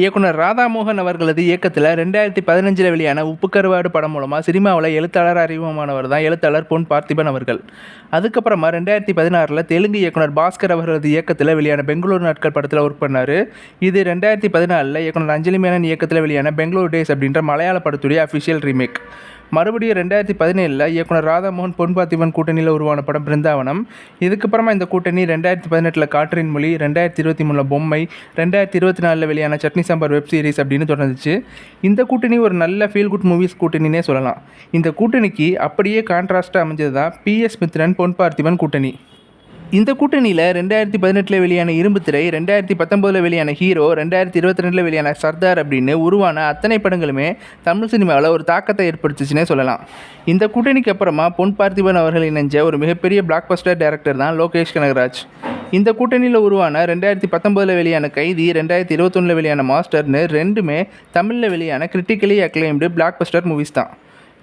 இயக்குனர் ராதாமோகன் அவர்களது இயக்கத்தில் ரெண்டாயிரத்தி பதினஞ்சில் வெளியான உப்பு கருவாடு படம் மூலமாக சினிமாவில் எழுத்தாளர் அறிமுகமானவர் தான் எழுத்தாளர் பொன் பார்த்திபன் அவர்கள். அதுக்கப்புறமா ரெண்டாயிரத்தி பதினாறில் தெலுங்கு இயக்குனர் பாஸ்கர் அவர்களது இயக்கத்தில் வெளியான பெங்களூர் நாட்கள் படத்தில் ஒர்க் பண்ணார். இது ரெண்டாயிரத்தி பதினாலில் இயக்குனர் அஞ்சலி மேனன் இயக்கத்தில் வெளியான பெங்களூர் டேஸ் அப்படின்ற மலையாள படத்துடைய அஃபிஷியல் ரீமேக் மறுபடியும் ரெண்டாயிரத்தி பதினேழில் இயக்குனர் ராதாமோகன் பொன்பாத்திவன் கூட்டணியில் உருவான படம் பிருந்தாவனம். இதுக்கப்புறமா இந்த கூட்டணி ரெண்டாயிரத்தி பதினெட்டில் காற்றின் மொழி ரெண்டாயிரத்தி இருபத்தி மூணில் பொம்மை ரெண்டாயிரத்தி இருபத்தி நாலில் வெளியான சட்னி சாம்பார் வெப் சீரிஸ் அப்படின்னு தொடர்ந்துச்சு. இந்த கூட்டணி ஒரு நல்ல ஃபீல் குட் மூவிஸ் கூட்டணினே சொல்லலாம். இந்த கூட்டணிக்கு அப்படியே கான்ட்ராஸ்ட்டாக அமைஞ்சது தான் பிஎஸ் மித்ரன் பொன் பார்த்திபன் கூட்டணி. இந்த கூட்டணியில் ரெண்டாயிரத்தி பதினெட்டில் வெளியான இரும்பு திரை ரெண்டாயிரத்தி பத்தொம்போதில் வெளியான ஹீரோ ரெண்டாயிரத்தி இருபத்தி ரெண்டில் வெளியான சர்தார் அப்படின்னு உருவான அத்தனை படங்களுமே தமிழ் சினிமாவில் ஒரு தாக்கத்தை ஏற்படுத்துச்சுன்னே சொல்லலாம். இந்த கூட்டணிக்கு அப்புறமா பொன் பார்த்திபன் அவர்கள் இணைஞ்ச ஒரு மிகப்பெரிய பிளாக் பஸ்டர் டேரக்டர் தான் லோகேஷ் கனகராஜ். இந்த கூட்டணியில் உருவான ரெண்டாயிரத்தி பத்தொம்போதில் வெளியான கைதி ரெண்டாயிரத்தி இருபத்தொன்னில் வெளியான மாஸ்டர்னு ரெண்டுமே தமிழில் வெளியான critically acclaimed blockbuster movies தான்.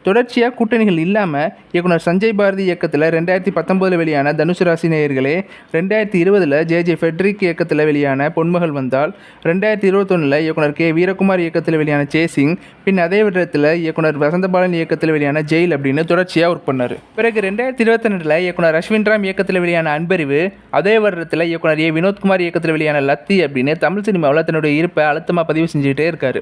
தொடர்ச்சியாக கூட்டணிகள் இல்லாமல் இயக்குனர் சஞ்சய் பாரதி இயக்கத்தில் ரெண்டாயிரத்தி பத்தொம்போதில் வெளியான தனுசு ராசி நேயர்களே ரெண்டாயிரத்தி இருபதில் ஜே ஜே ஃபெட்ரிக் இயக்கத்தில் வெளியான பொன்மகள் வந்தால் ரெண்டாயிரத்தி இருபத்தொன்னில் இயக்குனர் கே வீரகுமார் இயக்கத்தில் வெளியான சேசிங் பின் அதே வருடத்தில் இயக்குனர் வசந்தபாலன் இயக்கத்தில் வெளியான ஜெயில் அப்படின்னு தொடர்ச்சியாக ஒர்க் பண்ணார். பிறகு ரெண்டாயிரத்தி இருபத்தி ரெண்டில் இயக்குனர் அஸ்வின் ராம் இயக்கத்தில் வெளியான அன்பறிவு அதே வருடத்தில் இயக்குனர் ஏ வினோத்குமார் இயக்கத்தில் வெளியான லத்தி அப்படின்னு தமிழ் சினிமாவில் தன்னுடைய இருப்பை அழுத்தமாக பதிவு செஞ்சுக்கிட்டே இருக்காரு.